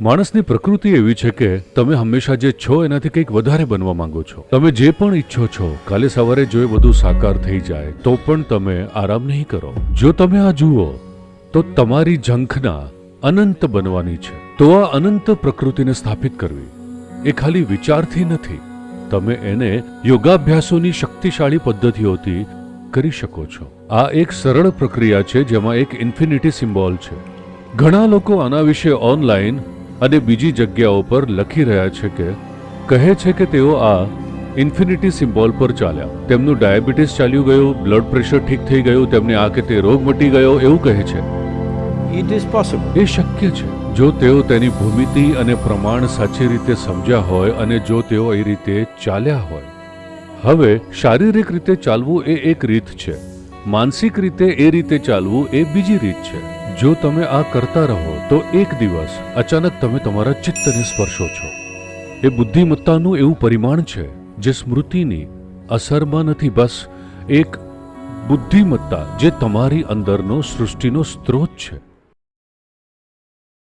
માણસની પ્રકૃતિ એવી છે કે તમે હંમેશા જે છો એનાથી કંઈક વધારે બનવા માંગો છો. તમે જે પણ ઈચ્છો છો, કાલે સવારે જો એ બધું સાકાર થઈ જાય, તો પણ તમે આરામ નહીં કરો. જો તમે આ જુઓ, તો તમારી ઝંખના અનંત બનવાની છે. તો આ અનંત પ્રકૃતિને સ્થાપિત કરવી, એ ખાલી વિચારથી નથી. તમે એને યોગાભ્યાસોની શક્તિશાળી પદ્ધતિઓથી કરી શકો છો. આ એક સરળ પ્રક્રિયા છે, જેમાં એક ઇન્ફિનિટી સિમ્બોલ છે. ઘણા લોકો આના વિશે ઓનલાઈન અને બીજી જગ્યાઓ પર લખી રહ્યા છે કે કહે છે કે તેઓ આ ઇન્ફિનિટી સિમ્બોલ પર ચાલ્યા. તેમનું ડાયાબિટીસ ચાલ્યું ગયું બ્લડ પ્રેશર ઠીક થઈ ગયું તેમને આ કે તે રોગ મટી ગયો એવું કહે છે. ઇટ ઇઝ પોસિબલ એ શક્ય છે. જો તેઓ તેની ભૂમિતિ અને પ્રમાણ સાચી રીતે સમજ્યા હોય અને જો તેઓ એ રીતે ચાલ્યા હોય. હવે શારીરિક રીતે ચાલવું એ એક રીત છે. માનસિક રીતે એ રીતે ચાલવું એ બીજી રીત છે. જો તમે આ કરતા રહો તો એક દિવસ અચાનક તમે તમારા ચિત્તને સ્પર્શો છો. એ બુદ્ધિમત્તાનું એવું પરિમાણ છે જે સ્મૃતિની અસરમાં નથી, બસ એક બુદ્ધિમત્તા જે તમારી અંદરનો સૃષ્ટિનો સ્ત્રોત છે.